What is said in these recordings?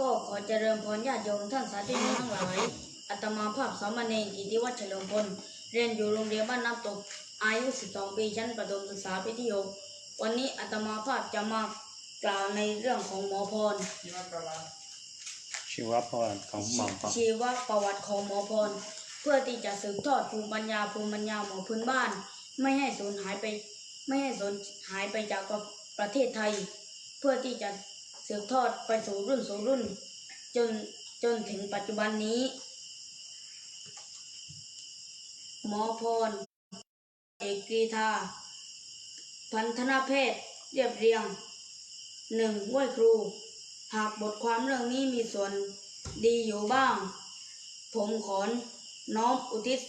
ก็ขอเจริญพรญาติโยมท่านสาธุชนทั้งหลายอาตมาภาพสามเณรกิติวัชเฉลิมพลเรียนอยู่โรงเรียนบ้านน้ำตก อายุ 12 ปีชั้นประถมศึกษาปีที่หกวันนี้อาตมาภาพจะมากล่าวในเรื่องของหมอพร ชีวประวัติของหมอครับชีวประวัติของหมอพร เพื่อที่จะสืบทอดภูมิปัญญาภูมิปัญญาหมอพื้นบ้าน ไม่ให้สูญหายไป ไม่ให้สูญหายไปจากประเทศไทย เพื่อที่จะ สืบทอดไปสู่รุ่นสู่รุ่น จนจนถึงปัจจุบันนี้ หมอพร เอกกรีธาพันธนาแพทย์เรียบเรียงหนึ่งไหว้ครู หากบทความเรื่องนี้มีส่วนดีอยู่บ้าง ผมขอน้อมอุทิศ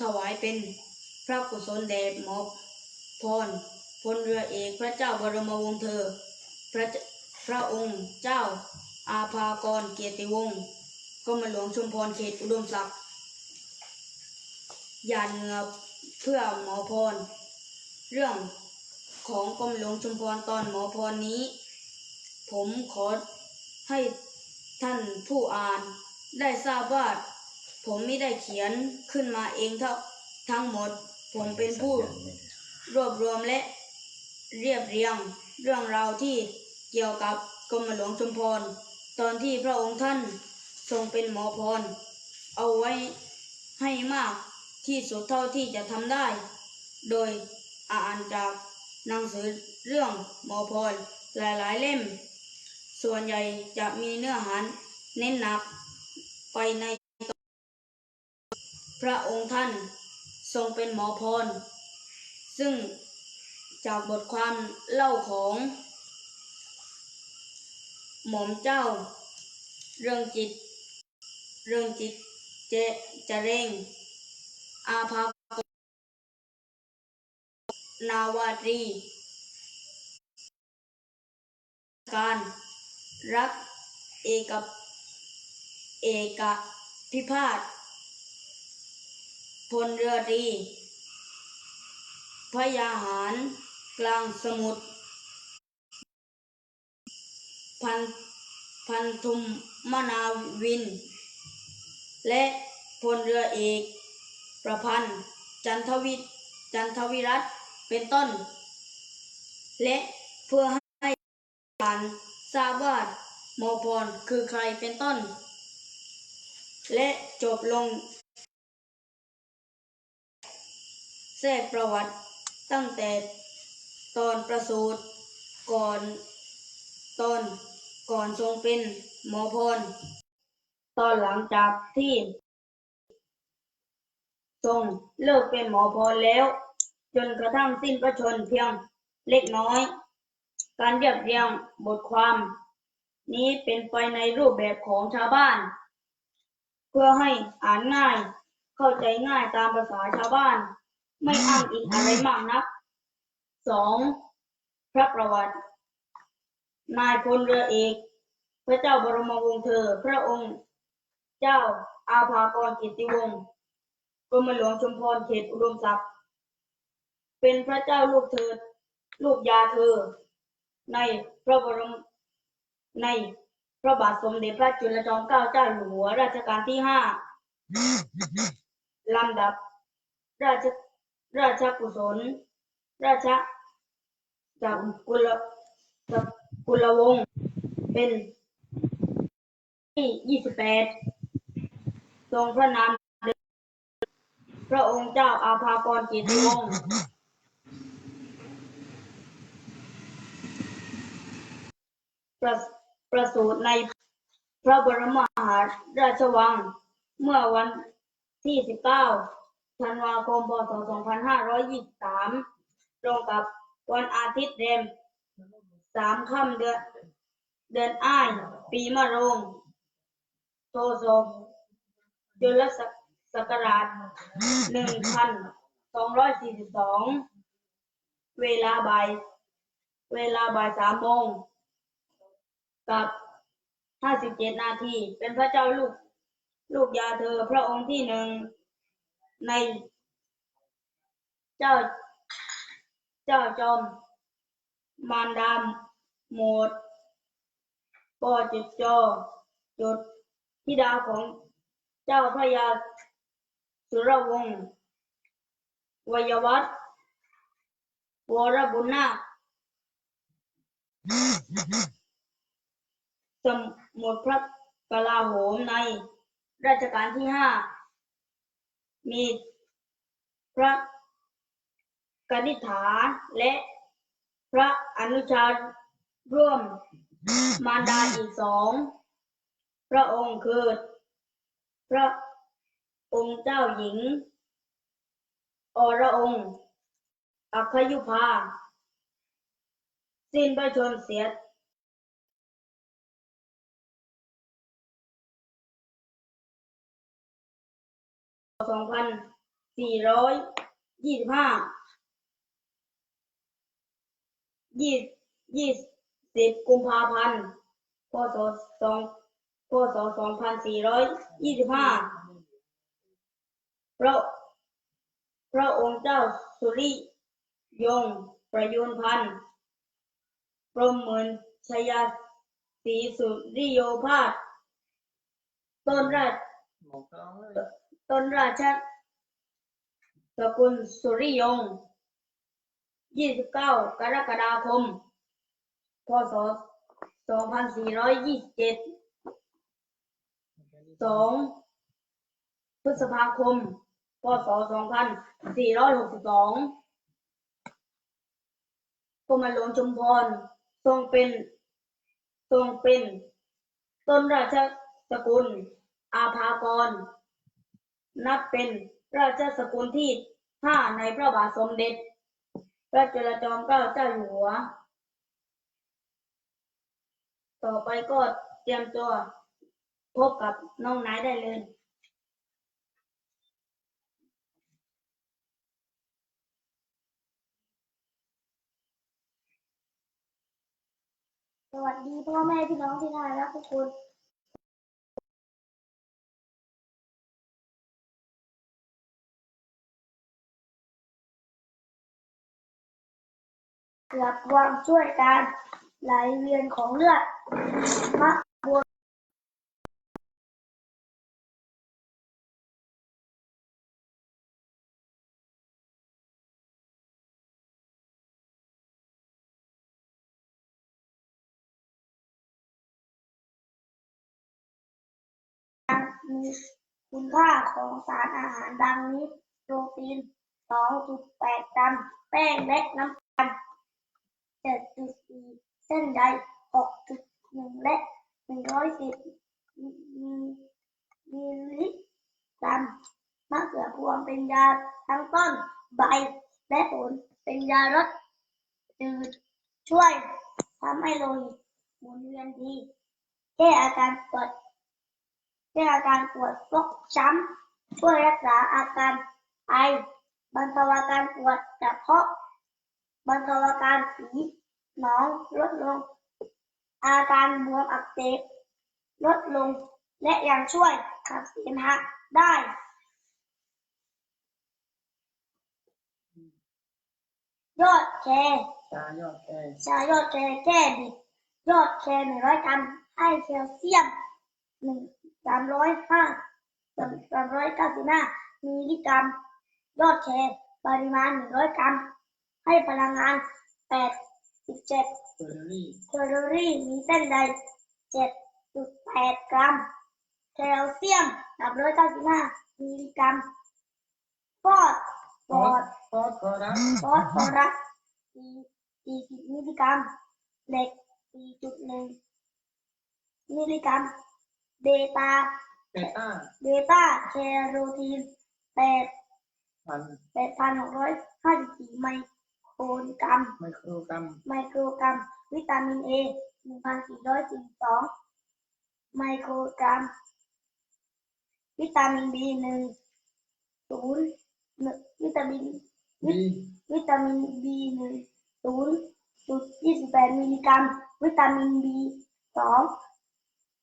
ถวายเป็นพระกุศลแด่หมอพรพลเรือเอกพระเจ้าบรมวงศ์เธอ พระ พระองค์เจ้าอาภากรเกียรติวงศ์กรมหลวงชุมพรเขตอุดมศักดิ์ยาดเงือเพื่อหมอพร เรื่องของกรมหลวงชุมพรตอนหมอพรนี้ ผมขอให้ท่านผู้อ่านได้ทราบว่าผมไม่ได้เขียนขึ้นมาเองทั้งทั้งหมด ผมเป็นผู้รวบรวมและเรียบเรียงเรื่องราวที่ เกี่ยวกับกรมหลวงชุมพร ตอนที่พระองค์ท่านทรงเป็นหมอพร เอาไว้ให้มากที่สุดเท่าที่จะทำได้ โดยอ่านจากหนังสือเรื่องหมอพรหลายๆเล่ม ส่วนใหญ่จะมีเนื้อหาเน้นหนักไปในพระองค์ท่านทรงเป็นหมอพร ซึ่งจากบทความเล่าของ หม่อมเจ้า เรื่องจิต เรื่องจิตเจจะเร่ง อาภากนาวาตรี การรักเอกเอกพิพาทพลเรือตรีพยาหารกลางสมุทร พันพันธุมมนาวิน และพลเรือเอก ประพันธ์ จันทวิจันทวิรัตน์เป็นต้น และเพื่อให้การทราบว่าหมพรคือใครเป็นต้น และจบลงแทรกประวัติตั้งแต่ตอนประสูติก่อน ตอนก่อนทรงเป็นหมอพร ตอนหลังจากที่ทรงเลิกเป็นหมอพรแล้ว จนกระทั่งสิ้นพระชนเพียงเล็กน้อย การเรียบเรียงบทความ นี้เป็นไปในรูปแบบของชาวบ้าน เพื่อให้อ่านง่ายเข้าใจง่ายตามภาษาชาวบ้าน ไม่อ้างอิงอะไรมากนักสองพระประวัติ นายพลเรือเอก พระเจ้าบรมวงศ์เธอ พระองค์ เจ้าอาภากรกิติวงศ์กรมหลวงชุมพรเขตอุดมศักดิ์เป็นพระเจ้าลูกเธอ ลูกยาเธอ ในพระบรมในพระบาทสมเด็จพระจุลจอมเกล้าเจ้าอยู่หัวรัชกาลที่ห้าลำดับ ราชราชกุศล ราชจากกุลจาก กุลวงศ์เป็นที่ยี่สิบแปดทรงพระนามพระองค์เจ้าอาภากรเกียรติวงศ์ประประสูติในพระบรมมหาราชวัง เมื่อวันที่ 19 ธันวาคม พศ 2523 ตรงกับวันอาทิตย์เรม สามค่ำเดือนเดือนอ้าย ปีมะโรง โทศกจุลศักศักราชหนึ่งพันสองร้อยสี่สิบสองเวลาบ่ายเวลาบ่ายสามโมงกับห้าสิบเจ็ดนาที เป็นพระเจ้าลูก ลูกยาเธอพระองค์ที่หนึ่งใน เจ้า เจ้าจอม มารดาหมดปอจิตจอจุดธิดาของเจ้าพระยาสุรวงศ์วยวัฒน์วรบุญนาสมุดพระกลาโหมในรัชกาลที่ห้ามีพระกนิษฐาและ พระอนุชาร่วมมารดาอีกสองพระองค์คือพระองค์เจ้าหญิง อรองค์อัคยุภา สิ้นพระชนเสียสองพันสี่ร้อยยี่สิบห้า ยี่ยี่สิบกุมภาพันธ์พศสองพศสองพันสี่ร้อยยี่สิบห้าพระพระองค์เจ้าสุริยงษ์ประยุนพันธ์พรหมเหมือนชยาศรีสุริโยภาสต้นราชต้นราชสกุลสุริยง ษ์29กรกฎาคม พศ2427 2พฤษภาคม พศ2462กรมหลวงชุมพรทรงเป็นทรงเป็น ต้นราชสกุล อาภากร นับเป็นราชสกุลที่ห้าในพระบาทสมเด็จ พระจุลจอมเกล้าเจ้าอยู่หัว ต่อไปก็เตรียมตัวพบกับน้องนายได้เลย สวัสดีพ่อแม่พี่น้องที่น่ารักทุกคน เกือบวางช่วยการไหลเวียนของเลือดมะบวมมีคุณค่าของสารอาหารดังนี้ โปรตีน 2.8 กรัม แป้งและน้ำตาล 7.4เส้นใย6.1และ110มิลลิกรัมมะเขือพวงเป็นยาทั้งต้นใบและผลเป็นยาลดจืดช่วยทำให้โลหิตหมุนเวียนดีแก้อาการปวดแก้อาการปวดฟกช้ำช่วยรักษาอาการไอบรรเทาอาการปวดกระเพาะ บรรเทาอาการผีหนองลดลง อาการบวมอักเสบลดลง และยังช่วยขับเสมหะได้ยอดแครชายอดแก่ชายอดแครแก้บิดยอดแครหนึ่งร้อยกรัมให้แคลเซียมหนึ่งสามร้อยห้าสามร้อยเก้าสิบห้ามิลลิกรัม ยอดแครปริมาณหนึ่งร้อยกรัม ให้พลังงานแปดสิบเจ็ดเบอร์รี่แคลอรี่มีเส้นใยเจ็ดจุดแปดกรัม แคลเซียมสามร้อยเก้าสิบห้ามิลลิกรัมฟอสฟอสฟอสฟอรัสฟอสฟอรัสสี่สี่สิบมิลลิกรัมเหล็กสี่จุดหนึ่งมิลลิกรัมเบต้าเบต้าเบต้าแคโรทีนแปดพันแปดพันหกร้อยห้าสิบสี่ไมโค รกรัม ไมโครกรัม ไมโครกรัม วิตามินเอหนึ่งพันสี่ร้อยสี่สองไมโครกรัม วิตามินบีหนึ่งศูนย์หนึ่งวิตามินบีวิตามินบีหนึ่งศูนย์จุดยี่สิบแปดมิลลิกรัม วิตามินบีสอง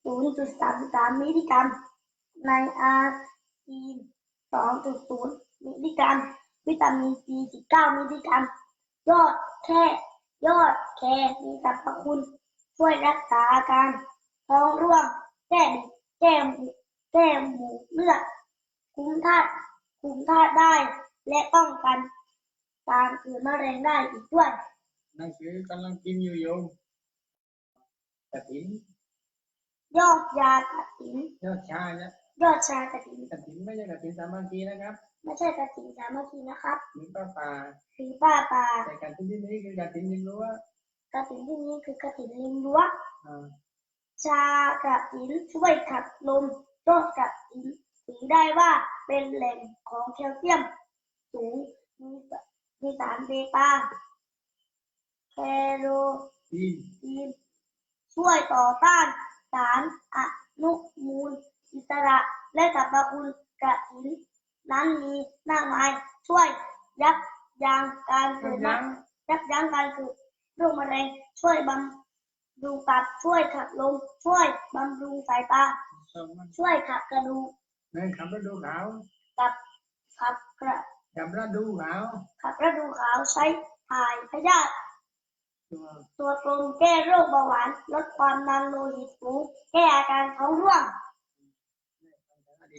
ศูนย์จุดสามสามมิลลิกรัม ในอาซีนสองจุดศูนย์มิลลิกรัม วิตามินซีสิบเก้ามิลลิกรัม ยอดแค่ยอดแครมีสรรพคุณ ช่วยรักษาอาการท้องร่วงแก้บิดแก้หมูแก้หมูเลือดคุมธาตุคุมธาตุได้ และป้องกันการเกิดมะเร็งได้อีกด้วยหนังสือกำลังกินอยู่โยมกระถินยอดยากระถินยอดชาเนี่ยยอดชากระถินกระถินไม่ใช่กระถินสามัคคีนะครับ ไม่ใช่กระถินสามัคคีนะครับหรือป้าป่าคือป้าป่าแต่กระถินที่นี้คือกระถินยิงรั้วกระถินที่นี้คือกระถินริมรั้วอ่าชากระถินช่วยขับลมยอดกระถินถือได้ว่าเป็นแหล่งของแคลเซียม สูงมีสมีสารเบต้าแคโรทีนทีนช่วยต่อต้านสารอนุมูลอิสระและสรรพคุณกระถิน นั้นมีมากมายช่วยยับยั้งการเกิดมะยับยั้งการเกิดโรคมะเร็งช่วยบำรุงตับช่วยขับลมช่วยบำรุงสายตาสองมันช่วยขับกระดูกเงินขับรถดูขาวกับขับกระขับรถดูขาวขับกระดูกขาวใช้ถ่ายพยาธิตัวตัวกลมแก้โรคเบาหวานลดความดันโลหิตสูงแก้อาการท้องร่วง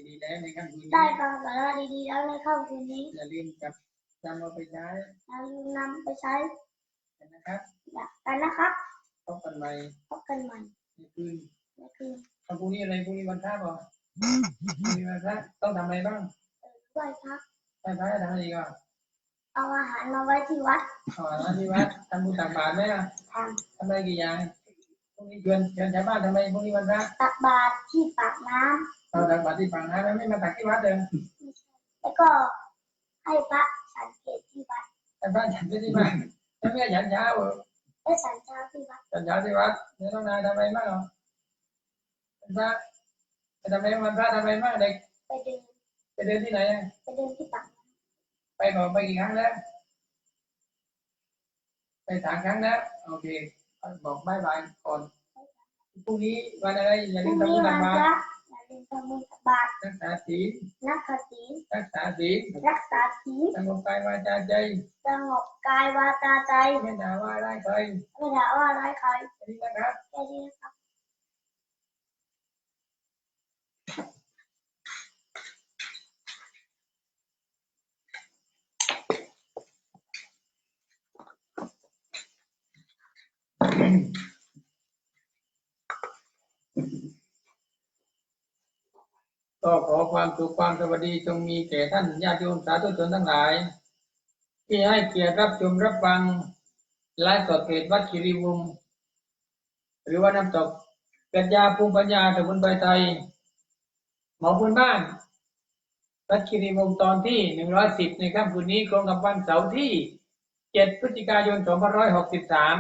ดีๆแล้วในค่ำคืนได้นี้ฟังสาระดีๆแล้วในค่ำคืนนี้อย่าลืมจับจำเอาไปใช้อย่าลืมนำไปใช้กันนะครับกันนะครับพบกันใหม่พบกันใหม่ในคืนในคืนวันพรุ่งนี้อะไรพรุ่งนี้วันพระบ่พรุ่งนี้วันพระต้องทำอะไรบ้างเออไหว้พระไหว้พระทำอะไรอีก่อนเอาอาหารมาไว้ที่วัดอ๋อแล้วที่วัดทำบุญตักบาตรไหมล่ะททำอะไรกี่อย่างพรุ่งนี้ชวนชวนชาวบ้านทำไมพรุ่งนี้วันพระำตักบาตรที่ปากน้ เราตักบาตรที่ฝั่งน้ำแล้วไม่มาตักที่วัดเลยำแล้วก็ให้พระฉันเพลที่วัดแต่บ้านฉันไม่ที่บ้านแล้วไม่ฉันเช้าเหรอและฉันเช้าที่วัดฉันเช้าที่วัดเนี่ยน้องนายทำอะไรบ้างเหรอวันพระจะทำอะไรวันพระทำอะไรบ้างเด็กไปเดินไปเดินที่ไหนอะไปเดินที่ปากน้ไปบอกไปกี่ครั้งแล้วไปสามครั้งแล้วโอเคบอกบายบายก่อนพรุ่งนี้วันอะไรอย่าำพลืรุ่มงทำนี้บุญวัตันกพบาตร ระอย่าลืมทำบุญตักบาตรรักษาศีลนักขศีลรักษาศีลรักษาศีลสงบกายวาจาใจสงบกายวาจาใจไม่ด่าว่าได้ใครไม่ด่าว่าร้ายใครอันนี้นะครับแค่นี้นะครับ ก็ขอความสุขความสวัสดีจงมีแก่ท่านญาติโยมสาธุชนทั้งหลาย ที่ให้เกียรติรับชมรับฟังไลฟ์สดเพจวัดคีรีวงศ์หรือว่าน้ำตกปรัญญาภูมิปัญญาสมุนไพรไทย หมอพื้นบ้านวัดคีรีวงศ์ตอนที่หนึ่งร้อยสิบในค่ำคืนนี้ตรงกับวันเสาร์ที่เจ็ดพฤศจิกายนสองพันร้อยหกสิบสาม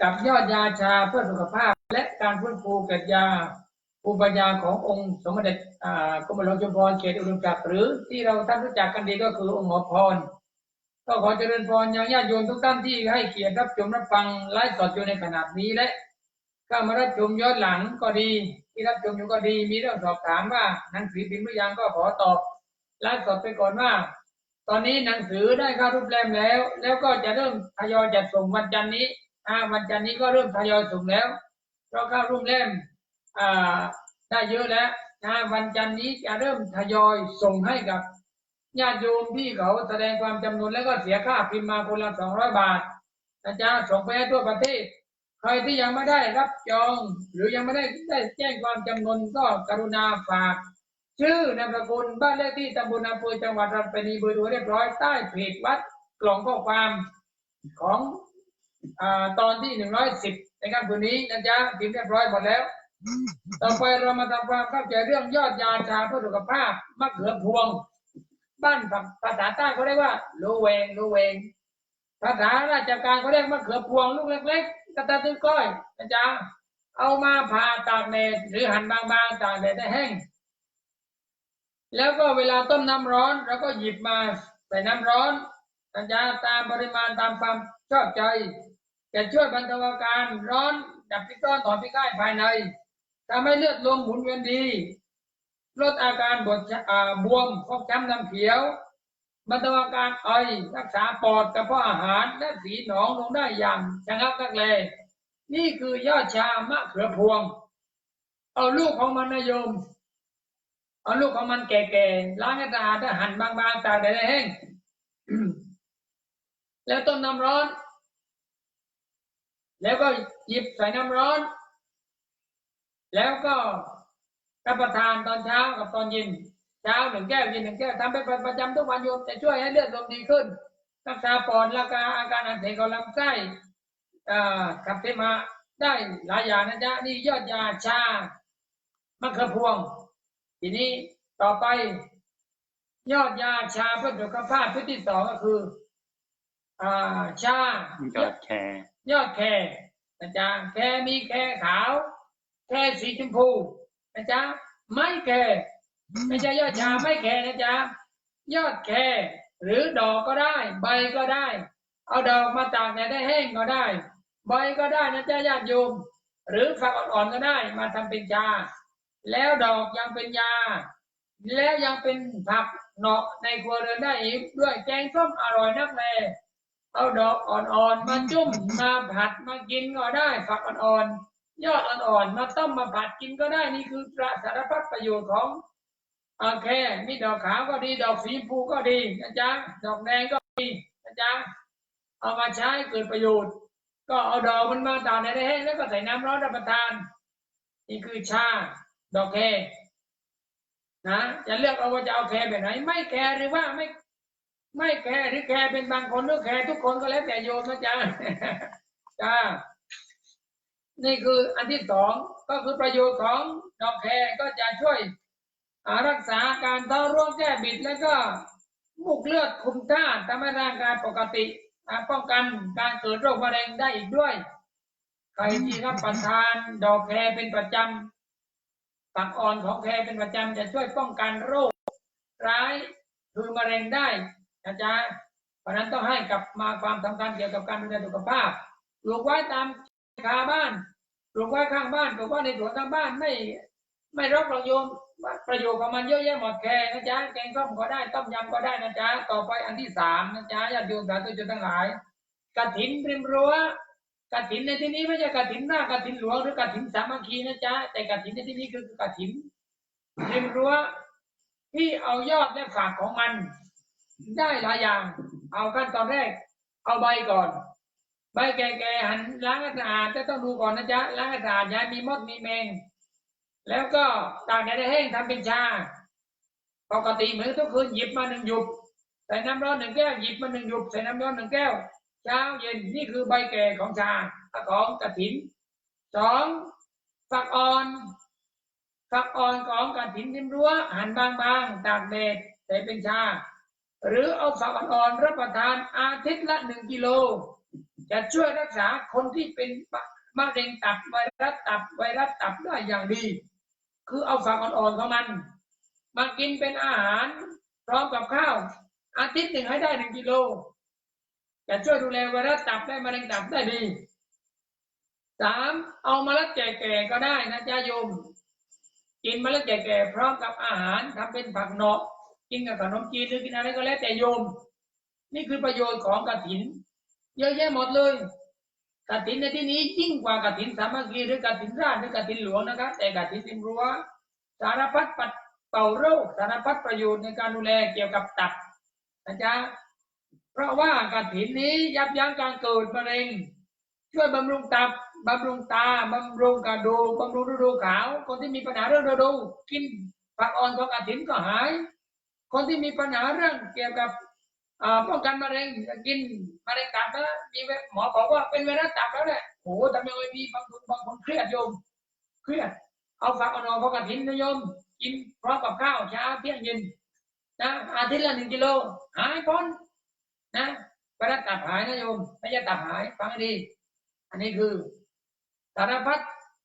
กับยอดยาชาเพื่อสุขภาพและการฟื้นฟูเกิดยา ภูมิปัญญาขององค์สมเด็จกรมหลวงชุมพรเขตอุดมจักรหรือที่เราท่านรู้จักกันดีก็คือองค์หมอพรก็ขอเจริญพรยังญาติโยมทุกท่านที่ให้เกียรติรับชมรับฟังไลฟ์สดอยู่ในขณะนี้และก็มารับชมย้อนหลังก็ดี ที่รับชมอยู่ก็ดีมีเรื่องสอบถามว่าหนังสือพิมพ์หรือยังก็ขอตอบไลฟ์สดไปก่อนว่า ตอนนี้หนังสือได้เข้ารูปเล่มแล้ว แล้วก็จะเริ่มทยอยจัดส่งวันจันทร์นี้อ่าวันจันทร์นี้ก็เริ่มทยอยส่งแล้วเพราะเข้ารูปเล่ม ได้เยอะแล้วนะวันจันทร์นี้จะเริ่มทยอยส่งให้กับญาติโยมที่เขาแสดงความจำนวนแล้วก็เสียค่าพิมพ์มาคนละสองร้อยบาทนะจ๊ะส่งไปให้ทั่วประเทศ ใครที่ยังไม่ได้รับจอง หรือยังไม่ได้ได้แจ้งความจำนวนก็กรุณาฝาก ชื่อนามสกุลบ้านเลขที่ตำบลอำเภอจังหวัดราชบุรีเบอร์โทรเรียบร้อยใต้เพจวัดกล่องข้อความของอตอนที่หนึ่งร้อยสิบในค่ำคืนนี้นะจ๊ะพิมพ์เรียบร้อยหมดแล้ว ต่อไปเรามาทำความเข้าใจเรื่องยอดยาชาเพื่อสุขภาพมะเขือพวง บ้านภาษาใต้เขาเรียกว่าโลเวงโลเวง ภาษาราชการเขาเรียกมะเขือพวงลูกเล็กๆกระตาตึงก้อยนะจ๊ะเอามาผ่าตากแดดหรือหั่นบางๆตากแดดให้แห้ง แล้วก็เวลาต้มน้ำร้อนเราก็หยิบมาใส่น้ำร้อนนะจ๊ะตามปริมาณตามความชอบใจจะช่วยบรรเทาอาการร้อนดับพิษร้อนถอนพิษง่ายภายใน ทำให้เลือดลมหมุนเวียนดี ลดอาการบวดอ่าบวมฟกช้ำน้ำเขียวบรรเทาอาการไอรักษาปอดกระเพาะอาหารและสีหนองลงได้อย่างชะงักนักแลนี่คือยอดชามะเขือพวง เอาลูกของมันนะโยม เอาลูกของมันแก่ๆล้างให้สะอาดแล้วหั่นบางๆตากแดดแห้งแล้วต้มน้ำร้อน แล้วก็หยิบใส่น้ำร้อน แล้วก็รับประทานตอนเช้ากับตอนเย็นเช้าหนึ่งแก้วเย็นหนึ่งแก้วทำไปเป็นประจำทุกวันโยมจะช่วยให้เลือดลมดีขึ้น รักษาปอดรักษาอาการอักเสบของลำไส้อ่าขับเสมหะได้หลายอย่างนะจ๊ะนี่ยอดยาชามะเขือพวง ทีนี้ต่อไป ยอดยาชาเพื่อสุขภาพชุดที่สองก็คือ อ่าชายอดแคร์ยอดแครนะจ๊ะแครมีแครขาว แครสีชมพูนะจ๊ะไม่แครไม่ใช่ยอดชาไม่แครนะจ๊ะยอดแครหรือดอกก็ได้ ใบก็ได้ เอาดอกมาตากแดดได้แห้งก็ได้ ใบก็ได้นะจ๊ะญาติโยม หรือฝักอ่อนๆก็ได้มาทำเป็นชาแล้วดอกยังเป็นยา แล้วยังเป็นผักเหนาะในครัวเรือนได้อีกด้วยแกงส้มอร่อยนักแลเอาดอกอ่อนๆมาจุ่มมาผัดมากินก็ได้ ฝักอ่อนๆ ยอดอ่อนๆมาต้มมาผัดกินก็ได้นี่คือสารพัดประโยชน์ของโอเคมีดอกขาวก็ดี ดอกสีชมพูก็ดีนะจ๊ะดอกแดงก็ดีนะจ๊ะเอามาใช้เกิดประโยชน์ ก็เอาดอกมันมาตากในแห้งแล้วก็ใส่น้ำร้อนรับประทาน นี่คือชาดอกแครนะจะเลือกเอาว่าจะเอาแครแบบไหน ไม่แครหรือว่าไม่ไม่แคร์หรือแคร์เป็นบางคนหรือแคร์ทุกคนก็แล้วแต่โยมนะจ๊ะจ้า นี่คืออันที่สองก็คือประโยชน์ของดอกแครก็จะช่วยรักษาการท้อร่วงแก้บิดแล้วก็มุกเลือดคุมธาทำให้ร่างกายปกติป้องกันการเกิดโรคมะเร็งได้อีกด้วย ใครที่รับประทานดอกแครเป็นประจำฝักอ่อนของแครเป็นประจำจะช่วยป้องกันโรค ร้ายคือมะเร็งได้นะจ๊ะเพราะฉะนั้นต้องให้กลับมาความสำคัญเกี่ยวกับการดูแลสุขภาพปลูกไว้ตาม คาบ้านปลูกไว้ข้างบ้านปลูกไว้ในสวนทางบ้านไม่ ไม่รบหรอกโยมประโยชน์ของมันเยอะแยะหมดแค่นะจ๊ะแกงส้มก็ได้ต้มยำก็ได้นะจ๊ะต่อไปอันที่สามนะจ๊ะญาติโยมสาธุชนทั้งหลายกฐินริมรั้วกฐินในที่นี้ไม่ใช่กฐินหน้ากฐินหลวงหรือกฐินสามัคคีนะจ๊ะแต่กฐินในที่นี้คือกฐินริมรั้วที่เอายอดและฝากของมัน ได้หลายอย่าง เอาขั้นตอนแรก เอาใบก่อน ใบแก่ๆหันล้างให้สะอาดจะต้องดูก่อนนะจ๊ะล้างให้สะอาดอย่ามีมดมีแมงแล้วก็ตากแดดแห้งทำเป็นชา ปกติเหมือนทุกคืนหยิบมาหนึ่งหยุบใส่น้ำร้อนหนึ่งแก้วหยิบมาหนึ่งหยุบใส่น้ำร้อนหนึ่งแก้ว เช้าเย็นนี่คือใบแก่ของชาของกระถินสองฝักอ่อนฝักอ่อนของกระถินริมรั้วหั่นบางๆตากแดดใส่เป็นชา หรือเอาฝักอ่อนๆรับประทานอาทิตย์ละหนึ่งกิโล จะช่วยรักษาคนที่เป็นมะเร็งตับไวรัสตับไวรัสตับได้อย่างดี คือเอาฝักอ่อนๆของมัน มากินเป็นอาหารพร้อมกับข้าว อาทิตย์หนึ่งให้ได้หนึ่งกิโล จะช่วยดูแลไวรัสตับได้มะเร็งตับได้ดีสามเอามาลัดแก่ๆก็ได้นะจ๊ะโยม กินเมล็ดแก่ๆพร้อมกับอาหารทำเป็นผักหนาะกินกับขนมจีนหรือกินอะไรก็แล้วแต่โยม นี่คือประโยชน์ของกฐิน เยอะแยะหมดเลยกฐินในที่นี้ยิ่งกว่ากฐินสามัคคีหรือกฐินราชหรือกฐินหลวงนะครับแต่กฐินริมรั้วสารพัดปัดเป่าโรคสารพัดประโยชน์ในการดูแลเกี่ยวกับตับนะจ๊ะเพราะว่ากฐินนี้ยับยั้งการเกิดมะเร็ง ช่วยบำรุงตับบำรุงตาบำรุงกระดูกบำรุงฤดูขาว คนที่มีปัญหาเรื่องฤดูกินผักอ่อนของกฐินก็หาย คนที่มีปัญหาเรื่องเกี่ยวกับ ป้องกันมะเร็งกินมะเร็งตับแล้วมีหมอบอกว่าเป็นไวรัสตับแล้วเนี่ยโอ้โหทำไมมีบางคนบางคนเครียดโยมเครียด เอาฝักอ่อนๆของกฐินนะโยม กินพร้อมกับข้าวเช้าเที่ยงเย็นนะอาทิตย์ละหนึ่งกิโลหายพ้นนะไวรัสตับหายนะโยมไม่ใช่ตับหายฟังให้ดี อันนี้คือสารพัด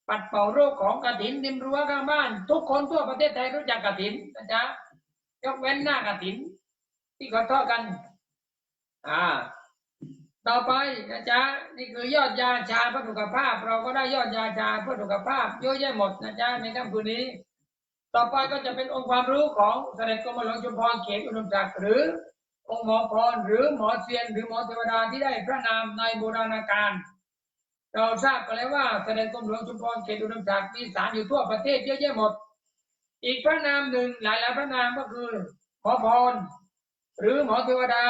ปัดเป่าโรคของกระถินริมรั้วข้างบ้าน ทุกคนทั่วประเทศไทยรู้จักกระถินนะจ๊ะยกเว้นหน้ากระถิน ที่เขาทอดกัน อ่า ต่อไปนะจ๊ะนี่คือยอดยาชาเพื่อสุขภาพ เราก็ได้ยอดยาชาเพื่อสุขภาพเยอะแยะหมดนะจ๊ะในค่ำคืนนี้ ต่อไปก็จะเป็นองค์ความรู้ของเสด็จกรมหลวงชุมพรเขตอุดมศักดิ์หรือ องค์หมอพรหรือหมอเซียน หรือหมอเทวดาที่ได้พระนามในโบราณกาลเราทราบกันแล้วว่าแสดงกรมหลวงชุมพรเขตอุดมศักดิ์มีศาลอยู่ทั่วประเทศเยอะแยะหมด อีกพระนามหนึ่งหลายหลายพระนามก็คือหมอพรหรือหมอเทวดา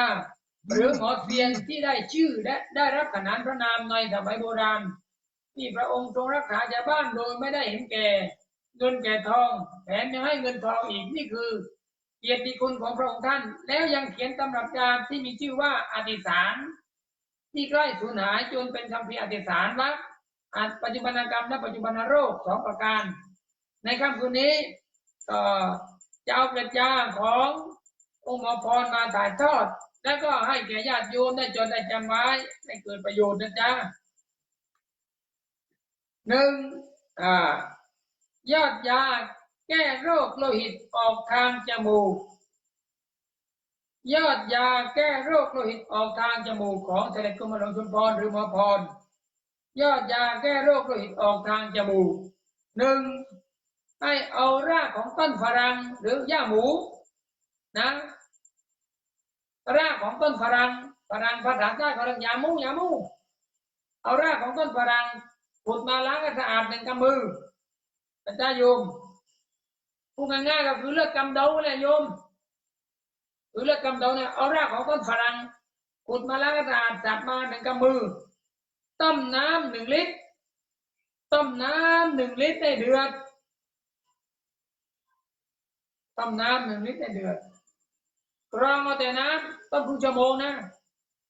หรือหมอเทียนที่ได้ชื่อและได้รับขนานพระนามในสมัยโบราณที่พระองค์ทรงรักษาชาวบ้านโดยไม่ได้เห็นแก่เงินแก่ทองแถมยังให้เงินทองอีกนี่คือ เกียรติคุณของพระองค์ท่าน แล้วยังเขียนตำรับยามที่มีชื่อว่าอธิสารที่ใกล้สูญหายจนเป็นคำพีร์อธิสารว่าอาจปัจจุบันกรรมและปัจจุบันโรคสองประการ ในคำคืนนี้ก็จะเอาปรัชญาขององค์หมอพรมาถ่ายทอด แล้วก็ให้แก่ญาติโยมได้จดได้จำไว้ให้เกิดประโยชน์นะจ๊ะหนึ่งอ่ายอดยาแก้โรคโลหิตออกทางจมูก ยอดยาแก้โรคโลหิตออกทางจมูกของเสด็จกรมหลวงชุมพรหรือหมอพร ยอดยาแก้โรคโลหิตออกทางจมูกหนึ่งให้เอารากของต้นฝรั่งหรือย่าหมูนะ รากของต้นฝรั่งฝรั่งภาษาใต้เขาเรียกยาหมูยาหมูเอารากของต้นฝรั่งขุดมาล้างให้สะอาดหนึ่งกำมืออาจารย์โยมพูดง่ายๆก็คือเลือดกำเดาแหละโยมหรือเลือดกำเดาเนี่ยเอารากของต้นฝรั่งขุดมาล้างให้สะอาดจับมาหนึ่งกำมือ ต้มน้ำหนึ่งลิตร ต้มน้ำหนึ่งลิตรได้เดือดต้มน้ำหนึ่งลิตรได้เดือด กรองเอาแต่น้ำต้มครึ่งชั่วโมงนะ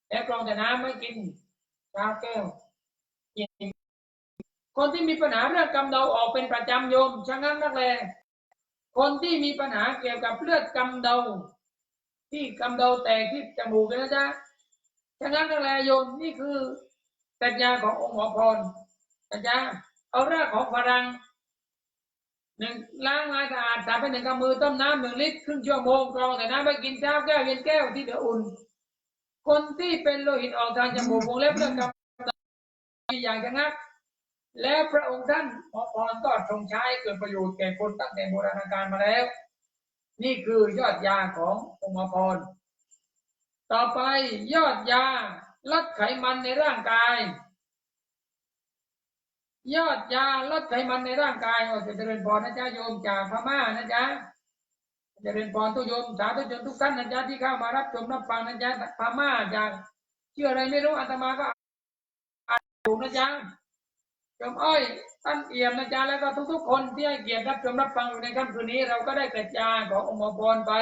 แล้วกรองแต่น้ำไม่กินชาแก้วกินคนที่มีปัญหาเรื่องกำเดาออกเป็นประจำโยมชะงักนักแลคนที่มีปัญหาเกี่ยวกับเลือดกำเดา ที่กำเดาแตกที่จมูกนะจ๊ะชะงักนักแลโยมนี่คือปรัชญาขององค์หมอพรนะจ๊ะเอารากของฝรั่ง หนึ่งล้างให้สะอาดสับไปหนึ่งกำมือต้มน้ำหนึ่งลิตรครึ่งชั่วโมงกรองแต่น้ำไปกินเช้าแก้วเย็นแก้วที่เดือดอุ่น คนที่เป็นโลหิตออกทางจมูกวงเล็บเรื่องกำอย่างชะงัก แล้วพระองค์ท่านหมอพรก็ทรงใช้เกิดประโยชน์แก่คนตั้งแต่โบราณกาลมาแล้ว นี่คือยอดยาขององค์มพร ต่อไปยอดยาลดไขมันในร่างกาย ยอดยาลดไขมันในร่างกายโอ้จะเจริญพรนะจ๊ะโยมจากพม่านะจ๊ะเจริญพรทุกโยมสาธุชนทุกท่านนะจ๊ะที่เข้ามารับชมรับฟังนะจ๊ะพม่าจากชื่ออะไรไม่รู้อาตมาก็อ่านถูกนะจ๊ะชมอ้อยท่านเอี่ยมนะจ๊ะแล้วก็ทุกๆ คนที่ให้เกียรติรับชมรับฟังอยู่ในค่ำคืนนี้ เราก็ได้กระจายขององค์หมอพรไป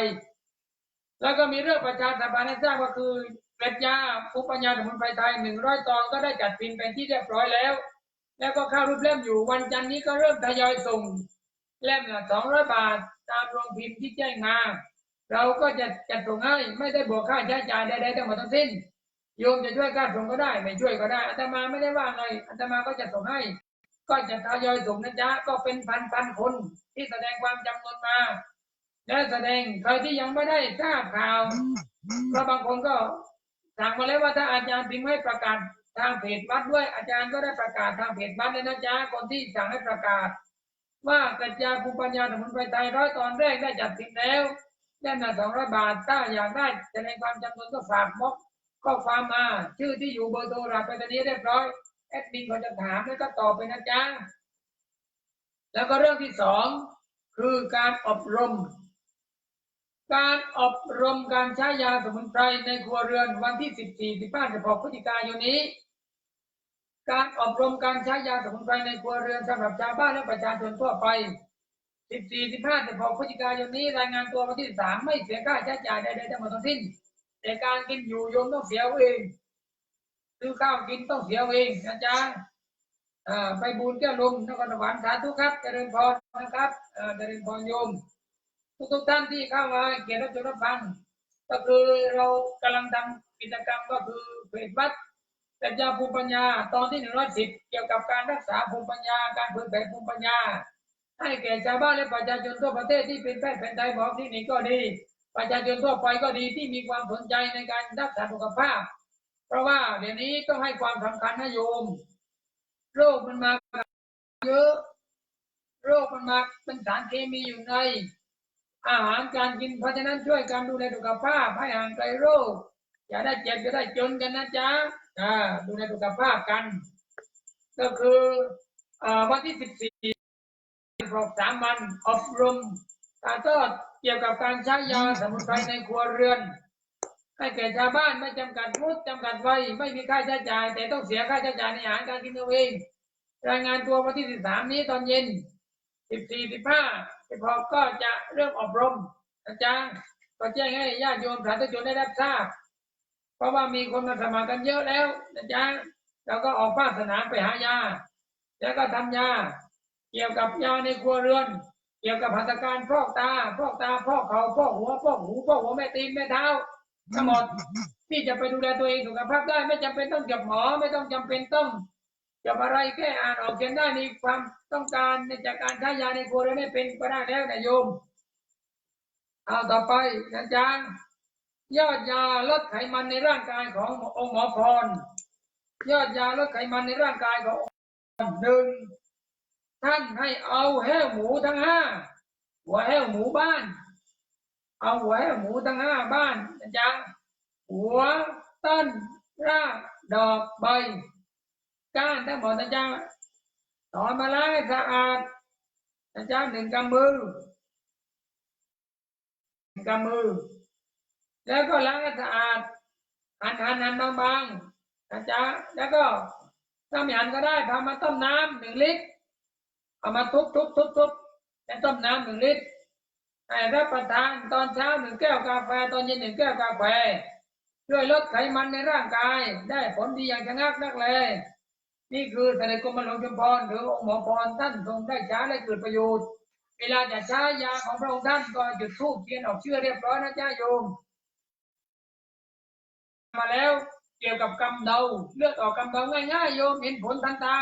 แล้วก็มีเรื่องประชาสัมพันธ์ให้ทราบก็คือปรัชญาภูปัญญาสมุนไพรไทยหนึ่งร้อยตอนก็ได้จัดพิมพ์เป็นที่เรียบร้อยแล้ว แล้วก็เข้ารูปเล่มอยู่วันจันทร์นี้ก็เริ่มทยอยส่ง เล่มละสองร้อยบาทตามโรงพิมพ์ที่แจ้งมา เราก็จะจัดส่งให้ไม่ได้บวกค่าใช้จ่ายใดๆทั้งหมดทั้งสิ้น โยมจะช่วยค่าส่งก็ได้ ไม่ช่วยก็ได้อาตมาไม่ได้ว่าไงอาตมาก็จะส่งให้ ก็จะทยอยส่งนะจ๊ะก็เป็นพันพันๆคนที่แสดงความจำนวนมาและแสดงใครที่ยังไม่ได้ทราบข่าวเพราะบางคนก็สั่งมาแล้วว่าถ้าอาจารย์พิมพ์ให้ประกาศ ทางเพจวัดด้วยอาจารย์ก็ได้ประกาศทางเพจวัดเลยนะจ๊ะคนที่สั่งให้ประกาศ ว่ากัญญาภูมิปัญญาสมุนไพรไทยร้อยตอนแรกได้จัดพิมพ์แล้วได้มาสองร้อยบาทถ้าอยากได้แสดงความจำนวนก็ฝากมกข้อความมา ชื่อที่อยู่เบอร์โทรเราไปตอนนี้เรียบร้อยแอดมินเขาจะถามแล้วก็ตอบไปนะจ๊ะแล้วก็เรื่องที่สองคือการอบรม การอบรมการใช้ยาสมุนไพรในครัวเรือนวันที่ 14 15 16พฤศจิกายนนี้ การอบรมการใช้ยาสมุนไพรในครัวเรือนสำหรับชาวบ้านและประชาชนทั่วไป 14 15 16พอพฤศจิกายนนี้รายงานตัววันที่ 3 ไม่เสียค่าใช้จ่ายใดๆทั้งหมดทั้งสิ้น แต่การกินอยู่โยมต้องเสียเอาเองซื้อข้าวกินต้องเสียเองนะจ๊ะไปบุญแก้วลมนครสวรรค์สาธุครับเจริญพรนะครับเจริญพรโยม ทุกทุกท่านที่เข้ามาเกียรติรับชมรับฟัง ก็คือเรากำลังทำกิจกรรมก็คือเพจวัด ปรัชญาภูมิปัญญา ตอนที่หนึ่งร้อยสิบเกี่ยวกับการรักษาภูมิปัญญา การเผยแผ่ภูมิปัญญา ให้แก่ชาวบ้านและประชาชนทั่วประเทศที่เป็นแพทย์แผนไทยหมอที่นี่ก็ดี ประชาชนทั่วไปก็ดีที่มีความสนใจในการรักษาสุขภาพ เพราะว่าเดี๋ยวนี้ต้องให้ความสำคัญนะโยม โรคมันมาเยอะ โรคมันมาเป็นสารเคมีอยู่ใน อาหารการกินเพราะฉะนั้นช่วยกันดูแลสุขภาพให้ห่างไกลโรค อย่าได้เจ็บอย่าได้จนกันนะจ๊ะ อ่าดูแลสุขภาพกัน ก็คืออวันที่สิบสี่ครบสามวันอบรมการทอดเกี่ยวกับการใช้ยาสมุนไพรในครัวเรือน ให้แก่ชาวบ้านไม่จำกัดมุดจำกัดวัยไม่มีค่าใช้จ่าย แต่ต้องเสียค่าใช้จ่ายในอาหารการกินเอาเองรายงานตัววันที่สิบสามนี้ตอนเย็นสิบสี่สิบห้าสิบหกก็จะเริ่มอบรมอาจารย์ก็แจ้งให้ญาติโยมสาธุชนได้รับทราบ เพราะว่ามีคนมาสมัครกันเยอะแล้วนะจ๊ะเราก็ออกภาคสนามไปหายา แล้วก็ทำยา เกี่ยวกับยาในครัวเรือน เกี่ยวกับหัตถการพอกตาพอกตาพอกเขาพอกหัวพอกหูพอกหัวแม่ตีนแม่เท้าทั้งหมดที่จะไปดูแลตัวเองสุขภาพได้ไม่จำเป็นต้องจับหมอไม่ต้องจำเป็นต้องจับอะไรแค่อ่านออกเขียนได้มีความต้องการในจากการใช้ยาในครัวเรือนไม่เป็นก็ได้แล้วนะโยมเอาต่อไปนะจ๊ะ ยอดยาลดไขมันในร่างกายขององค์หมอพร ยอดยาลดไขมันในร่างกายขององค์หมอหนึ่งท่านให้เอาแห้วหมูทั้งห้าหัวแห้วหมูบ้าน เอาหัวแห้วหมูทั้งห้าบ้านนะจ๊ะหัวต้นรากดอกใบก้านทั้งหมดนะจ๊ะถอนมาล้างให้สะอาดนะจ๊ะหนึ่งกำมือหนึ่งกำมือ แล้วก็ล้างให้สะอาดหั่นหั่นหั่นบางๆนะจ๊ะแล้วก็ถ้าไม่หั่นก็ได้พามาต้มน้ำหนึ่งลิตรเอามาทุบทุบทุบทุบแล้วต้มน้ำหนึ่งลิตรให้รับประทานตอนเช้าหนึ่งแก้วกาแฟตอนเย็นหนึ่งแก้วกาแฟช่วยลดไขมันในร่างกาย ได้ผลดีอย่างชะงักนักเลย นี่คือเสด็จกรมหลวงชุมพรหรือองค์หมอพรท่านทรงได้ใช้และเกิดประโยชน์ เวลาจะใช้ยาของพระองค์ท่านก็จุดธูปเทียนออกเชื่อเรียบร้อยนะจ้าโยม มาแล้ว เกี่ยวกับกำเดาเลือดออกกำเดาง่ายๆโยมเห็นผลทันตา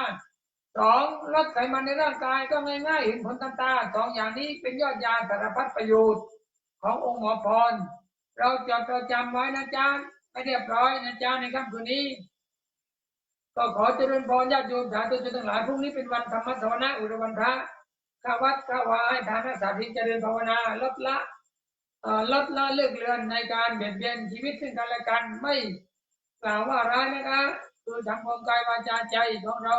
สองลดไขมันในร่างกายก็ง่ายๆเห็นผลทันตาสองอย่างนี้เป็นยอดยาสารพัดประโยชน์ขององค์หมอพร เราจดเราจำไว้นะจ๊ะให้เรียบร้อยนะจ๊ะในค่ำคืนนี้ก็ขอเจริญพรญาติโยมสาธุชนทั้งหลายพรุ่งนี้เป็นวันธรรมสวนะอุรวันพระข้าวัดข้าวาให้ทานรักษาศีลเจริญภาวนาลดละ ลดละเลิกเลือนในการเบียดเบียนชีวิตซึ่งกันและกันไม่กล่าวว่าร้ายนะคะคือทำความกายวาจาใจของเรา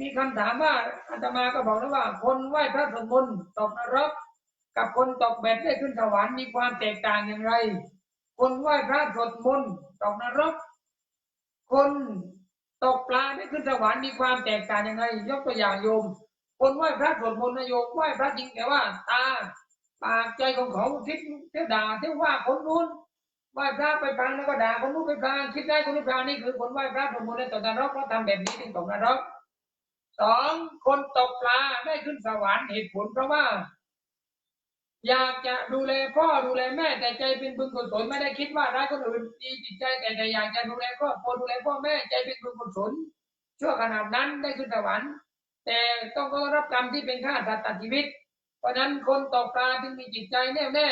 มีคำถามว่าอาตมาก็บอกแล้วว่า คนไหว้พระสวดมนตกนรกกับคนตกเบ็ดได้ขึ้นสวรรค์มีความแตกต่างอย่างไร คนไหว้พระสวดมนต์ตกนรก คนตกปลาได้ขึ้นสวรรค์มีความแตกต่างอย่างไร ยกตัวอย่างโยม คนไหว้พระสวดมนต์นโยมไหว้พระจริงแต่ว่าตา ปากใจของเขาคิดเที่ยวด่าเที่ยวว่าคนนู้นไหว้พระไปฟังแล้วก็ด่าคนนู้นไปฟังคิดได้คนนู้นฟังนี่คือคนไหว้พระสวดมนต์ในตกนรกเพราะทำแบบนี้ถึงตกนรกสองคนตกปลาได้ขึ้นสวรรค์เหตุผลเพราะว่า อยากจะดูแลพ่อดูแลแม่ แต่ใจเป็นบุญกุศลไม่ได้คิดว่าร้ายคนอื่นดีจิตใจแต่แต่อยากจะดูแลครอบครัวดูแลพ่อแม่ใจเป็นบุญกุศลชั่วขนาดนั้นได้ขึ้นสวรรค์แต่ต้องก็รับกรรมที่เป็นฆ่าสัตว์ตัดชีวิต ราะนั้นคนตกปลาจึงมีจิตใจแน่วแน่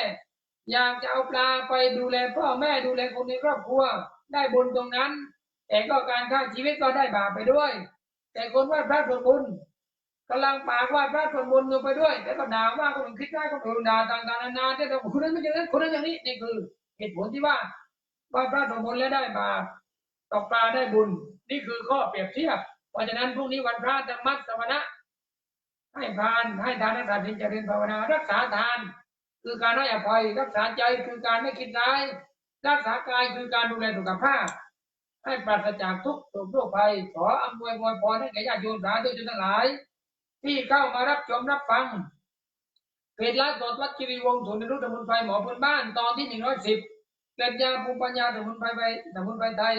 อยากจะเอาปลาไปดูแลพ่อแม่ดูแลคนในครอบครัว ได้บุญตรงนั้น แต่ก็การฆ่าชีวิตก็ได้บาปไปด้วย แต่คนไหว้พระสมนต์กำลังปากไหว้พระสมนต์ลงไปด้วยแต่ก็ด่าว่าคนคิดได้คนอื่นด่าต่างๆนานาแต่คนนั้นไม่อย่างนั้นคนนั้นอย่างนี้นี่คือเหตุผลที่ว่าไหว้พระสมนต์แล้วได้บาปตกปลาได้บุญ นี่คือข้อเปรียบเทียบ เพราะฉะนั้นพรุ่งนี้วันพระธรรมัสวนะ ให้ทาน ให้ทานรักษาศีลเจริญภาวนา รักษาทาน คือการให้อภัย รักษาใจคือการไม่คิดร้าย รักษากายคือการดูแลสุขภาพ ให้ปราศจากทุกข์โศกโรคภัย ขออำนวยพรพรให้แก่ญาติโยมสาธุชนทั้งหลาย ที่เข้ามารับชมรับฟังเพจไลฟ์สดวัดคิรีวงศ์ศูนย์เรียนรู้สมุนไพรหมอพื้นบ้านตอนที่หนึ่งร้อยสิบเกิดยาภูมิปัญญาสมุนไพรไปสมุนไพรไทย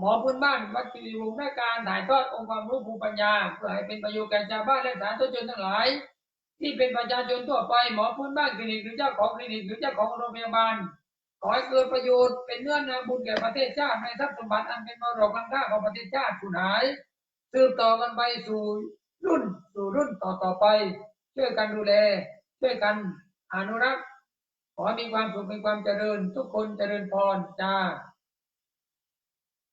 หมอพื้นบ้านวัดคิรีวงศ์ได้การถ่ายทอดองค์ความรู้ภูมิปัญญา เพื่อให้เป็นประโยชน์แก่ชาวบ้านและสาธุชนทั้งหลาย ที่เป็นประชาชนทั่วไปหมอพื้นบ้านคลินิกหรือเจ้าของคลินิกหรือเจ้าของโรงพยาบาลขอให้เกิดประโยชน์เป็นเนื้อนาบุญแก่ประเทศชาติในทรัพย์สมบัติอันเป็นมรดกล้ำค่าของประเทศชาติสูญหายสืบต่อกันไปสู่รุ่นสู่รุ่นต่อต่อไป ช่วยกันดูแล ช่วยกันอนุรักษ์ขอให้มีความสุขมีความเจริญ ทุกคนเจริญพรจ้า